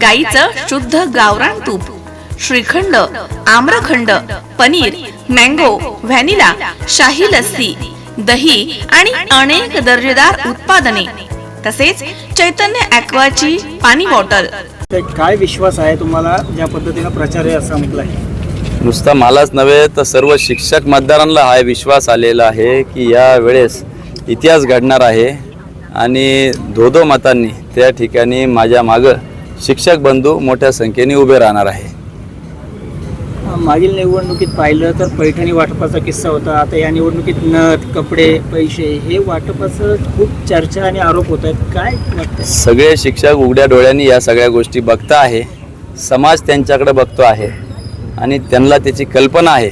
गाईचं शुद्ध गावरान तूप श्रीखंड आम्रखंड पनीर मँगो व्हॅनिला शाही लस्सी दही आणि अनेक दर्जेदार उत्पादने तसेच चैतन्य ॲक्वाची पाणी बॉटल. काय विश्वास आहे तुम्हाला? ज्या पद्धतीनं प्रचार आहे असं म्हटलं आहे? नुसता मलाच नव्हे तर सर्व शिक्षक मतदारांना हा विश्वास आलेला आहे की या वेळेस इतिहास घडणार आहे. आणि धोधो मतांनी त्या ठिकाणी माझ्या मागं शिक्षक बंधू मोठ्या संख्येने उभे राहणार आहे. मागील निवडणुकीत पाहिलं तर पैठणी वाटपाचा किस्सा होता. आता या निवडणुकीत नथ कपडे पैसे हे वाटपाचं खूप चर्चा आणि आरोप होत आहेत. काय वाटतं सगळे शिक्षक उघड्या डोळ्यांनी या सगळ्या गोष्टी बघता आहे. समाज त्यांच्याकडे बघतो आहे आणि त्यांना त्याची कल्पना आहे.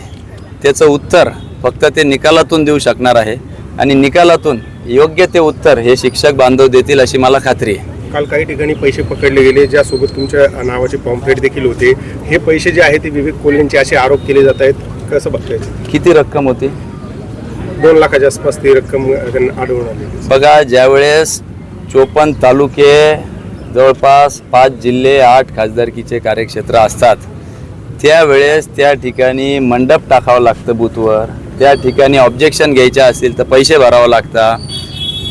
त्याचं उत्तर फक्त ते निकालातून देऊ शकणार आहे आणि निकालातून योग्य ते उत्तर हे शिक्षक बांधव देतील अशी मला खात्री आहे. काल काही ठिकाणी पैसे पकडले गेले ज्यासोबत तुमच्या नावाचे पॉम्पलेट देखील होते. हे पैसे जे आहेत ते विवेक कोल्हेंचे असे आरोप केले जात आहेत. कसं बघताय किती रक्कम होती? दोन लाखाच्या आसपास ती रक्कम आढळून आली. बघा ज्यावेळेस चोपन्न तालुके जवळपास पाच जिल्हे आठ खासदारकीचे कार्यक्षेत्र असतात त्यावेळेस त्या ठिकाणी मंडप टाकावं लागतं बूथवर त्या ठिकाणी ऑब्जेक्शन घ्यायच्या असतील तर पैसे भरावं लागतात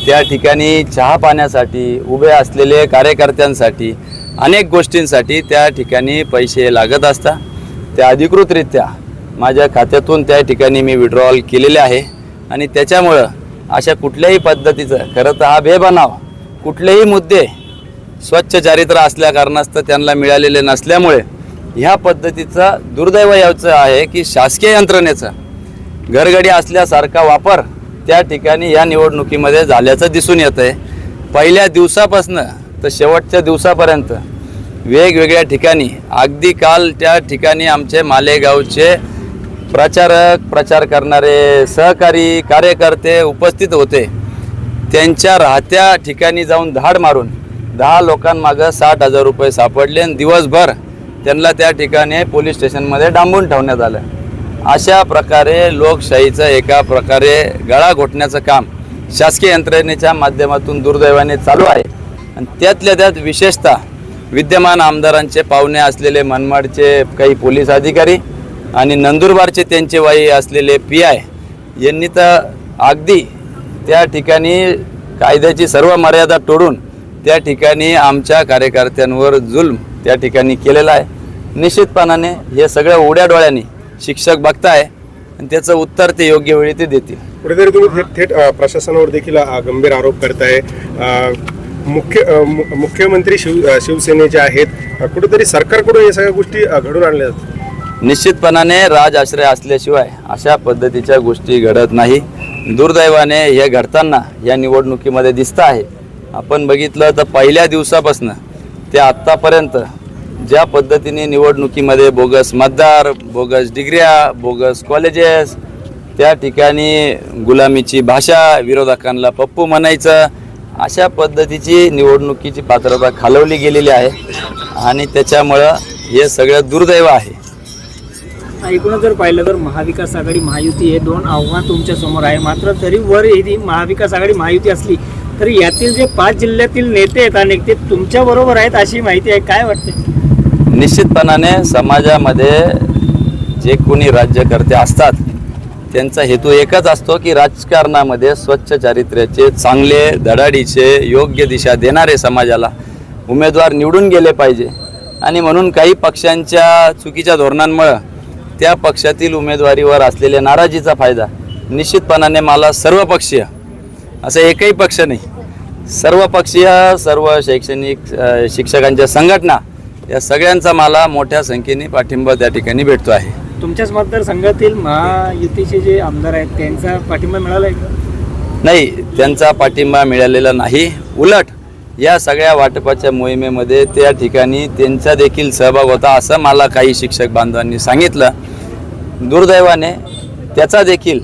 त्या ठिकाणी चहा पाण्यासाठी उभे असलेले कार्यकर्त्यांसाठी अनेक गोष्टींसाठी त्या ठिकाणी पैसे लागत असतात. त्या अधिकृतरित्या माझ्या खात्यातून त्या ठिकाणी मी विड्रॉल केलेले आहे आणि त्याच्यामुळं अशा कुठल्याही पद्धतीचं खरं तर हा बेबनाव कुठलेही मुद्दे स्वच्छ चारित्र असल्या कारणास्तव त्यांना मिळालेले नसल्यामुळे ह्या पद्धतीचा दुर्दैव याचं आहे की शासकीय यंत्रणेचा घरगडी असल्यासारखा वापर त्या ठिकाणी या निवडणुकीमध्ये झाल्याचं दिसून येतं आहे पहिल्या दिवसापासनं तर शेवटच्या दिवसापर्यंत वेगवेगळ्या ठिकाणी अगदी काल त्या ठिकाणी आमचे मालेगावचे प्रचारक प्रचार करणारे सहकारी कार्यकर्ते उपस्थित होते. त्यांच्या राहत्या ठिकाणी जाऊन धाड मारून दहा लोकांमागं साठ हजार रुपये सापडले आणि दिवसभर त्यांना त्या ठिकाणी पोलीस स्टेशनमध्ये डांबून ठेवण्यात आलं. अशा प्रकारे लोकशाहीचं एका प्रकारे गळा घोटण्याचं काम शासकीय यंत्रणेच्या माध्यमातून दुर्दैवाने चालू आहे. आणि त्यातल्या त्यात विशेषतः विद्यमान आमदारांचे पाहुणे असलेले मनमाडचे काही पोलीस अधिकारी आणि नंदुरबारचे त्यांचे वाई असलेले पी आय यांनी तर अगदी त्या ठिकाणी कायद्याची सर्व मर्यादा तोडून त्या ठिकाणी आमच्या कार्यकर्त्यांवर जुल्म त्या ठिकाणी केलेला आहे. निश्चितपणाने हे सगळं उड्या डोळ्यांनी शिक्षक बघताय आणि त्याचं उत्तर ते योग्य वेळी ते देतील. कुठेतरी तुम्ही थेट थेट अ, प्रशासनावर देखील अ, गंभीर आरोप करताय. अ, मुख्य अ, मु- मुख्यमंत्री शिव अ, शिवसेनेचे आहेत. अ, कुठेतरी सरकारकडून या सगळ्या गोष्टी अ, घडून आणल्या जातात. निश्चितपणाने राज आश्रय असल्याशिवाय अशा पद्धतीच्या गोष्टी घडत नाही. दुर्दैवाने हे घडताना या निवडणुकीमध्ये दिसतं आहे. आपण बघितलं तर पहिल्या दिवसापासून ते आत्तापर्यंत ज्या पद्धतीने निवडणुकीमध्ये बोगस मतदार बोगस डिग्र्या बोगस कॉलेजेस त्या ठिकाणी गुलामीची भाषा विरोधकांना पप्पू म्हणायचं अशा पद्धतीची निवडणुकीची पात्रता खालवली गेलेली आहे आणि त्याच्यामुळं हे सगळं दुर्दैव आहे. ऐकून जर पाहिलं तर महाविकास आघाडी महायुती हे दोन आव्हान तुमच्यासमोर आहे. मात्र तरी वर ही महाविकास आघाडी महायुती असली तरी यातील जे पाच जिल्ह्यातील नेते आहेत अनेक ते तुमच्या बरोबर आहेत अशी माहिती आहे. काय वाटते निश्चितपणाने समाजामध्ये जे कोणी राज्यकर्ते असतात त्यांचा हेतू एकच असतो की राजकारणामध्ये स्वच्छ चारित्र्याचे चांगले धडाडीचे योग्य दिशा देणारे समाजाला उमेदवार निवडून गेले पाहिजे. आणि म्हणून काही पक्षांच्या चुकीच्या धोरणांमुळं त्या पक्षातील उमेदवारीवर असलेल्या नाराजीचा फायदा निश्चितपणाने मला सर्व पक्षीय असं एकही पक्ष नाही. सर्व पक्षीय सर्व शैक्षणिक शिक्षकांच्या संघटना या सगळ्यांचा मला मोठ्या संख्येने पाठिंबा त्या ठिकाणी भेटतो आहे. तुमच्याच मतदारसंघातील महायुतीचे जे आमदार आहेत त्यांचा पाठिंबा मिळाला आहे का? नाही त्यांचा पाठिंबा मिळालेला नाही. उलट या सगळ्या वाटपाच्या मोहिमेमध्ये त्या ठिकाणी त्यांचा देखील सहभाग होता असं मला काही शिक्षक बांधवांनी सांगितलं. दुर्दैवाने त्याचा देखील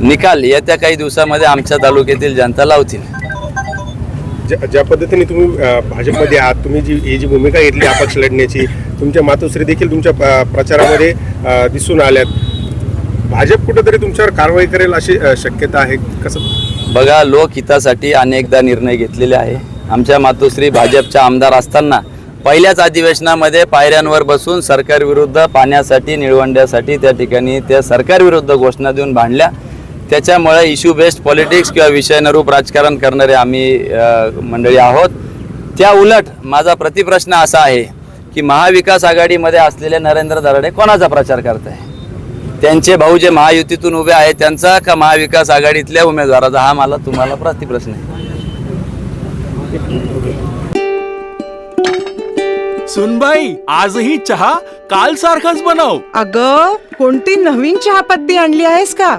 निकाल येत्या काही दिवसामध्ये आमच्या तालुक्यातील जनता लावतील. ज्या ज्या पद्धतीने तुम्ही भाजपमध्ये आहात तुम्ही जी ही जी भूमिका घेतली अपक्ष लढण्याची तुमच्या मातोश्री देखील तुमच्या प्रचारामध्ये दिसून आल्यात. भाजप कुठेतरी तुमच्यावर कारवाई करेल अशी शक्यता आहे कसं? बघा लोकहितासाठी अनेकदा निर्णय घेतलेले आहे. आमच्या मातोश्री भाजपच्या आमदार असताना पहिल्याच अधिवेशनामध्ये पायऱ्यांवर बसून सरकारविरुद्ध पाण्यासाठी निळवंड्यासाठी त्या ठिकाणी त्या सरकारविरुद्ध घोषणा देऊन भांडल्या. त्याच्यामुळे इश्यू बेस्ड पॉलिटिक्स किंवा विषयनरूप राजकारण करणारे आम्ही मंडळी आहोत. त्या उलट माझा प्रतिप्रश्न असा आहे की महाविकास आघाडीमध्ये असलेले नरेंद्र दराडे कोणाचा प्रचार करत आहे त्यांचे भाऊ जे महायुतीतून उभे आहेत त्यांचा का महाविकास आघाडीतल्या उमेदवाराचा? हा मला तुम्हाला प्रतिप्रश्न आहे. सुनबाई आजही चहा काल सारखाच बनव. अग कोणती नवीन चहापत्ती आणली आहेस का?